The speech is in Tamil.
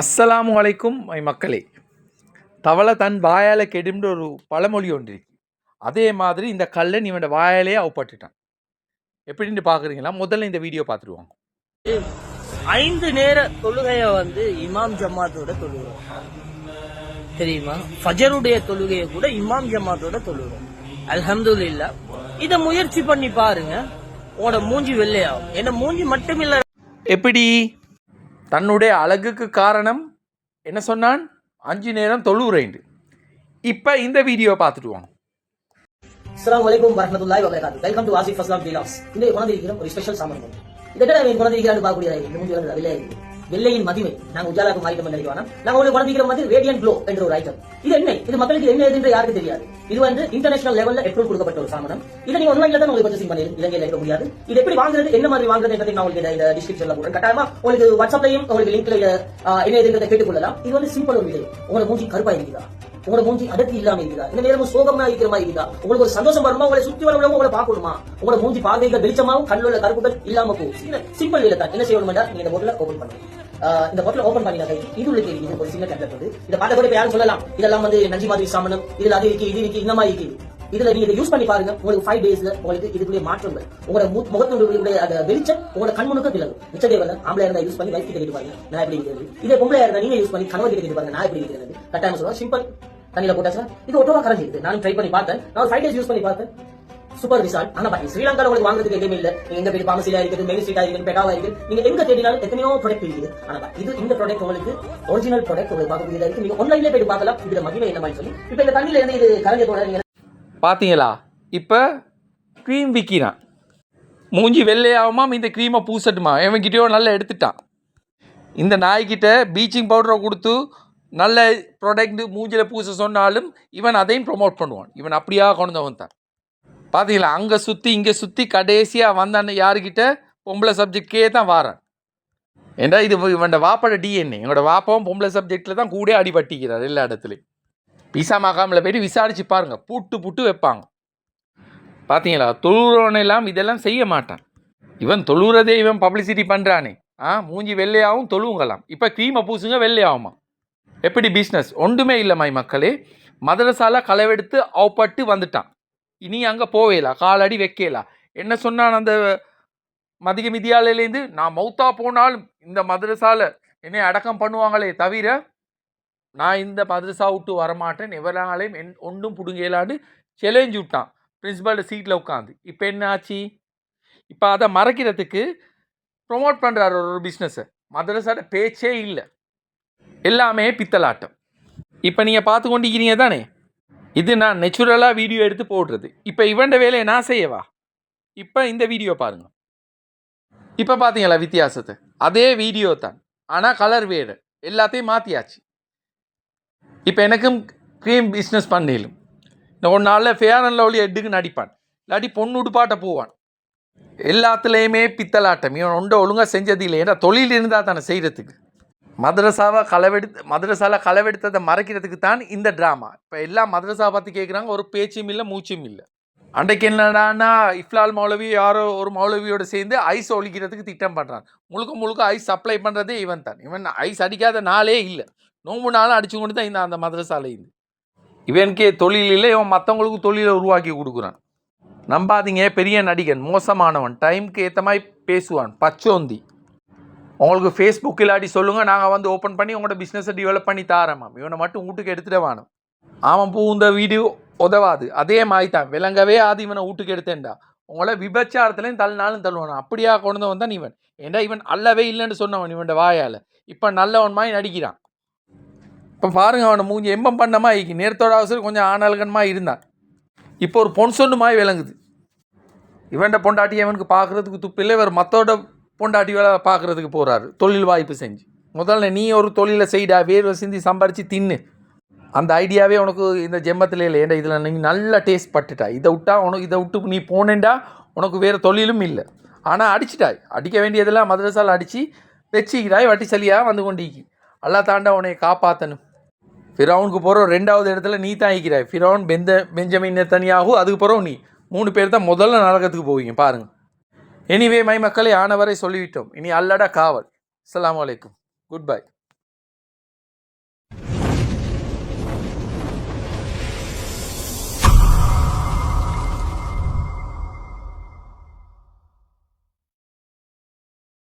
அஸ்ஸலாமு அலைக்கும் மக்களே. தவளை தன் வாயால் கெடும்ன்ற ஒரு பழமொழி ஒன்று அதே மாதிரி இந்த கல்லன் இவனோட வாயாலே அவப்பட்டுட்டான். எப்படின்னு பார்க்குறீங்களா முதல்ல இந்த வீடியோ பார்த்துருவாங்க ஐந்து நேர தொழுகைய வந்து இமாம் ஜமாத்தோட தொழுகிறோம். தெரியுமா? ஃபஜருடைய தொழுகைய கூட இமாம் ஜமாத்தோட தொழுகிறோம். அல்ஹம்துலில்லாஹ். இத முயற்சி பண்ணி பாருங்க. உங்களோட மூஞ்சி வெள்ளையாகும். என்ன மூஞ்சி மட்டும் இல்ல எப்படி? தன்னுடைய அழகுக்கு காரணம் என்ன சொன்னான்? அஞ்சு நேரம் தொழுவுரைண்டு இப்போ இந்த வீடியோ பார்த்துட்டு வாங்க. அஸ்லாம் வலைக்கும் வரமத்துல்லாய் வபரகாத்து வெல்கம் டு ஆசிஃப் அஸ்லாம் விலாஸ் இந்த குழந்தை ஒரு ஸ்பெஷல் சாமான் இதை விட அவன் குழந்தை இருக்கிறான்னு இந்த மூஞ்சி வந்து வெள்ளை வெள்ளையின் மதிமை நாங்கள் உஜாலாக்கு மாறிட்டோம் நினைக்கிறோம். நாங்கள் உங்களுக்கு குழந்தைக்கிற வந்து ரேடியன் க்ளோ என்ற ஒரு ஐட்டம் இது என்ன இது மக்களுக்கு என்ன என்று யாருக்கு தெரியாது. இது வந்து இன்டர்நேஷனல் லெவல்ல அப்ரூவ் கொடுக்கப்பட்ட ஒரு சாமனம். இதை நீங்க ஆன்லைன்ல தான் உங்களுக்கு பர்ச்சேசிங் பண்ணி இலங்கையில இருக்க முடியாது. இது எப்படி வாங்குறது என்ன மாதிரி வாங்குறது என்பதை நான் உங்களுக்கு இந்த டிஸ்கிரிப்ஷன்ல போடுறேன். கட்டாயமா உங்களுக்கு வாட்ஸ்அப்லையும் உங்களுக்கு லிங்க்ல என்ன எதுங்கிறத கேட்டுக்கொள்ளலாம். இது வந்து சிம்பிள் ஒரு விஷயம் உங்களோட மூஞ்சி கருப்பா இருக்குதா? உங்களோட மூஞ்சி அடர்த்தி இல்லாம இருக்குதா? இந்த நேரம் சோகமா இருக்கிற மாதிரி இருக்குதா? உங்களுக்கு ஒரு சந்தோஷம் வருமா? உங்களை சுத்தி வரவங்க உங்களை பாக்கணுமா உங்களோட மூஞ்சி பார்வைகள் வெளிச்சமாவும் கண்ணுள்ள கருப்புகள் இல்லாம போகும். சிம்பிள் இல்ல தான். என்ன செய்யணும் நீங்க இந்த பொருளை ஓபன் பண்ணுங்க. இந்த பொருளை ஓபன் பண்ணினா இது உள்ள கேள்வி ஒரு சின்ன டேப்லெட் வந்து. இதை பார்த்த கூட யாரும் சொல்லலாம். இதெல்லாம் வந்து நஞ்சி மாதிரி சாமனம் இதுல அது இருக்கு இது இருக்கு இந்த மாதிரி இருக்கு. இதுல நீங்க யூஸ் பண்ணி பாருங்க. உங்களுக்கு ஃபைவ் டேஸ்ல உங்களுக்கு இதுக்குள்ளே மாற்றங்கள். உங்களோட மு- முகத்தினுடைய அந்த வெளிச்சம் உங்களோட கண்முனுக்கு விலகும். மிச்ச மிச்சதேவல ஆம்பளை இருந்தா யூஸ் பண்ணி வைத்து கேட்டு பாருங்க. நான் எப்படி இருக்கிறது? இதே பொம்பளை இருந்தா நீங்க யூஸ் பண்ணி கணவர் கேட்டு பாருங்க. நான் எப்படி இருக்கிறது? கட்டாயம் சொல்லுவோம் சிம்பிள் தண்ணியில சார். இது ஒட்டோவா கரைஞ்சிருக்கு நானும் ட்ரை பண்ணி பார்த்தேன். நான் ஃபைவ் டேஸ் யூஸ் பண்ணி பார்த்தேன். சூப்பர் ரிசால்ட் ஆனா பட் ஸ்ரீலங்கால உங்களுக்கு வாங்குறதுக்கு எதுவுமே இல்ல. நீங்க எங்க போய் பாமசில இருக்குது மெயின் ஸ்ட்ரீட்டா இருக்குது பெட்டாவா இருக்கு நீங்க எங்க தேடினாலும் எத்தனையோ ப்ராடக்ட் இருக்குது. ஆனா இது இந்த ப்ராடக்ட் உங்களுக்கு ஒரிஜினல் ப்ராடக்ட் உங்களுக்கு பார்க்கக்கூடியதா இருக்கு. நீங்க ஆன்லைன்ல போய் பார்க்கலாம். இதுல மகிமை என்ன மாதிரி சொல்லி. இப்ப இந்த தண்ணியில இருந்து இது கலந்து நீங்க பாத்தீங்களா? இப்ப க்ரீம் விற்கிறான் மூஞ்சி வெள்ளையாகுமா? இந்த க்ரீமை பூசட்டுமா? இவன்கிட்டயோ நல்லா எடுத்துட்டான். இந்த நாய்கிட்ட பீச்சிங் பவுடரை கொடுத்து நல்ல ப்ராடக்ட் மூஞ்சில் பூச சொன்னாலும் இவன் அதையும் ப்ரொமோட் பண்ணுவான். இவன் அப்படியாக கொண்டு வந்தான் பார்த்தீங்களா அங்கே சுற்றி இங்கே சுற்றி கடைசியாக வந்தான்னு யாருக்கிட்ட பொம்பளை சப்ஜெக்ட்கே தான் வாரேன். ஏண்டா இது இவன் வாப்போட டிஎன்ஏ என்னோட வாப்பாவும் பொம்பளை சப்ஜெக்டில் தான் கூட அடிபட்டிக்கிறார் எல்லா இடத்துலையும். பிசா மகாமில் போயிட்டு விசாரிச்சு பாருங்கள் பூட்டு புட்டு வைப்பாங்க. பார்த்தீங்களா தொழுறவனெல்லாம் இதெல்லாம் செய்ய மாட்டான். இவன் தொழுறதே இவன் பப்ளிசிட்டி பண்ணுறானே ஆ மூஞ்சி வெள்ளையாகவும் தொழுவுங்களாம். இப்போ க்ரீமை பூசுங்க வெள்ளையாகுமா எப்படி பிஸ்னஸ் ஒன்றுமே இல்லைம்மா மக்களே. மதரசால களவெடுத்து அவப்பட்டு வந்துட்டான். இனி அங்கே போவேலா? காலடி வைக்கலா? என்ன சொன்னான் அந்த மதிக மிதியாலேருந்து நான் மௌத்தா போனாலும் இந்த மதரசாவில் என்னை அடக்கம் பண்ணுவாங்களே தவிர நான் இந்த மதரசா விட்டு வரமாட்டேன். எவராலையும் என் ஒன்றும் பிடுங்கலான்னு சேலஞ்சு விட்டான். பிரின்சிபல் சீட்டில் உட்காந்து இப்போ என்ன ஆச்சு? இப்போ அதை மறைக்கிறதுக்கு ப்ரொமோட் பண்ணுறாரு ஒரு பிஸ்னஸை மதரசாட பேச்சே இல்லை. எல்லாமே பித்தலாட்டம். இப்போ நீங்கள் பார்த்து கொண்டிருக்கிறீங்க தானே இது நான் நெச்சுரலாக வீடியோ எடுத்து போடுறது. இப்போ இவன்ட வேலையை நான் செய்யவா? இப்போ இந்த வீடியோ பாருங்கள் இப்போ பார்த்தீங்களா வித்தியாசத்தை? அதே வீடியோ தான். ஆனால் கலர் வேறு. எல்லாத்தையும் மாற்றியாச்சு இப்போ எனக்கும் க்ரீம் பிஸ்னஸ் பண்ணிலும். இந்த ஒரு நாளில் ஃபேர் அண்ட் லவ்லி எட்டுக்கு நடிப்பான். இல்லாட்டி பொண்ணு உடுப்பாட்ட போவான். எல்லாத்துலேயுமே பித்தலாட்டம். இவன் ஒன்றை ஒழுங்காக செஞ்சது இல்லை ஏன்னா தொழில் இருந்தால் தானே செய்கிறதுக்கு மதரசாவை களவெடுத்து மதரசாவில் களவெடுத்ததை மறைக்கிறதுக்கு தான் இந்த ட்ராமா இப்போ எல்லாம் மதரசா பற்றி கேட்குறாங்க ஒரு பேச்சும் இல்லை மூச்சும் இல்லை. அன்றைக்கு என்னடான்னா இஃப்லால் மௌலவி யாரோ ஒரு மௌலவியோடு சேர்ந்து ஐஸ் ஒழிக்கிறதுக்கு திட்டம் பண்ணுறான் முழுக்க முழுக்க ஐஸ் சப்ளை பண்ணுறதே இவன் தான். இவன் ஐஸ் அடிக்காத நாளே இல்லை. நோம்பு நாளும் அடிச்சு கொண்டு தான் இந்த அந்த மதரசாலை இது. இவனுக்கே தொழில் இல்லை இவன் மற்றவங்களுக்கும் தொழிலை உருவாக்கி கொடுக்குறான். நம்பாதீங்க பெரிய நடிகன் மோசமானவன் டைம்க்கு ஏற்ற மாதிரி பேசுவான் பச்சோந்தி. உங்களுக்கு ஃபேஸ்புக் இல்லாட்டி சொல்லுங்கள் நாங்கள் வந்து ஓப்பன் பண்ணி உங்களோட பிஸ்னஸை டெவலப் பண்ணி தாரமாம் இவனை மட்டும் வீட்டுக்கு எடுத்துகிட்டு வாணும். அவன் பூ இந்த வீடியோ உதவாது. அதே மாதிரி தான் விளங்கவே ஆதி இவனை வீட்டுக்கு எடுத்தேன்டா. உங்களை விபச்சாரத்துலேயும் தள்ளினாலும் தள்ளுவான். அப்படியா கொண்டு வந்தான் இவன். ஏண்டா இவன் அல்லவே இல்லைன்னு சொன்னவன் இவன் வாயால். இப்போ நல்லவன் மாதிரி நடிக்கிறான். இப்போ பாருங்க அவனை மூஞ்சி எம்பம் பண்ணமா இருக்கு. நேரத்தோட அவசரம் கொஞ்சம் ஆணல்கன்மா இருந்தான். இப்போ ஒரு பொன் சொன்னு மாதிரி விளங்குது. இவன்ட பொண்டாட்டி இவனுக்கு பார்க்குறதுக்கு துப்பில்லை. இவர் மற்றோட பொண்டாட்டி வேலை பார்க்குறதுக்கு போகிறாரு தொழில் வாய்ப்பு செஞ்சு. முதல்ல நீ ஒரு தொழிலை செய்டா வேர்வை சிந்தி சம்பாரித்து தின்னு. அந்த ஐடியாவே உனக்கு இந்த ஜெம்மத்தில் இல்லை. ஏன்டா இதில் நீ நல்லா டேஸ்ட் பட்டுட்டா? இதை விட்டா உனக்கு இதை விட்டு நீ போனேன்டா உனக்கு வேறு தொழிலும் இல்லை. ஆனால் அடிச்சிட்டாய். அடிக்க வேண்டியதெல்லாம் மதரசால் அடித்து வச்சிக்கிறாய் வட்டி சலியாக வந்து கொண்டிக்கி அல்லா தாண்டா உன்னை காப்பாற்றணும் ஃபிரௌனுக்கு போகிற ரெண்டாவது இடத்துல நீ தான் இருக்கிறாய். ஃபிரௌன் பெந்த பெஞ்சமின் தனியாகும் அதுக்கு பிறகு நீ. மூணு பேர் தான் முதல்ல நரகத்துக்கு போவீங்க பாருங்கள் எனிவே மை மக்களை ஆனவரை சொல்லிவிட்டோம். இனி அல்லடா காவல். அஸ்ஸலாமு அலைக்கும். Good bye